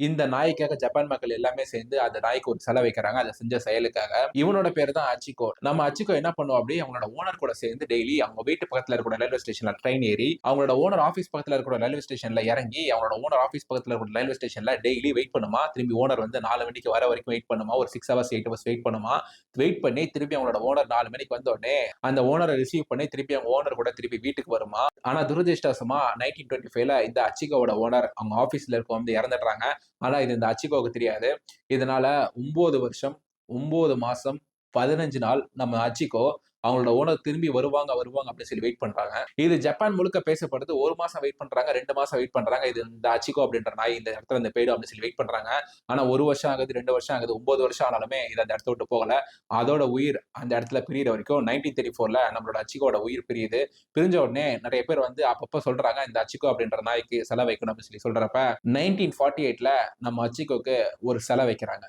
இந்த நாய்க்காக ஜப்பான் மக்கள் எல்லாமே சேர்ந்து அந்த நாய்க்கு ஒரு செலை வைக்கிறாங்க. அதை செஞ்ச செயலுக்காக. இவனோட பேர் தான் அச்சிகோ நம்ம அச்சிகோ என்ன பண்ணுவோம் அப்படி அவங்களோட ஓனர் கூட சேர்ந்து டெய்லி அவங்க வீட்டு பக்கத்துல இருக்கிற ரயில்வே ஸ்டேஷன்ல ட்ரெயின் ஏறி அவங்களோட ஓனர் ஆஃபீஸ் பக்கத்துல இருக்கிற ரயில்வே ஸ்டேஷன்ல இறங்கி அவங்களோட ஓனர் ஆஃபீஸ் பக்கத்துல இருக்கிற ரயில்வே ஸ்டேஷன்ல டெய்லி வெயிட் பண்ணுமா? திரும்பி ஓனர் வந்து நாலு மணிக்கு வர வரைக்கும் வெயிட் பண்ணுமா? ஒரு six hours eight hours wait பண்ணுமா? வெயிட் பண்ணி திருப்பி அவங்களோட ஓனர் நாலு மணிக்கு வந்தோடனே அந்த ஓனரை ரிசீவ் பண்ணி திருப்பி அவங்க ஓனர் கூட திருப்பி வீட்டுக்கு வருமா? ஆனா துரதிருஷ்டவசமா நைன்டீன் டுவெண்ட்டி ஃபைவ்ல இந்த அச்சிகோவோட ஓனர் அவங்க ஆஃபீஸ்ல இருக்க வந்து இறந்துடுறாங்க. ஆனா இது இந்த அச்சிகோவுக்கு தெரியாது. இதனால ஒன்பது வருஷம் ஒம்பது மாசம் பதினஞ்சு நாள் நம்ம ஆட்சிக்கோ அவங்களோட ஓனர் திரும்பி வருவாங்க வருவாங்க அப்படின்னு சொல்லி வெயிட் பண்றாங்க. இது ஜப்பான் முழுக்க பேசப்படுது. ஒரு மாசம் வெயிட் பண்றாங்க ரெண்டு மாசம் வெயிட் பண்றாங்க. இது இந்த அச்சிகோ அப்படின்ற நாய் இந்த இடத்துல இந்த போயிடும் அப்படின்னு சொல்லி வெயிட் பண்றாங்க. ஆனா ஒரு வருஷம் ஆகுது ரெண்டு வருஷம் ஆகுது ஒன்பது வருஷம் ஆனாலுமே இது அந்த இடத்த விட்டு போகல. அதோட உயிர் அந்த இடத்துல பிரியிற வரைக்கும் நைன்டீன் தேர்ட்டி ஃபோர்ல நம்மளோட அச்சிக்கோட உயிர் பிரியுது. பிரிஞ்ச உடனே நிறைய பேர் வந்து அப்பப்போ சொல்றாங்க இந்த அச்சிக்கோ அப்படின்ற நாய்க்கு செலை வைக்கணும் அப்படின்னு சொல்லி சொல்றப்ப நைன்டீன் ஃபார்ட்டி எயிட்ல நம்ம அச்சிக்கோக்கு ஒரு செலை வைக்கிறாங்க.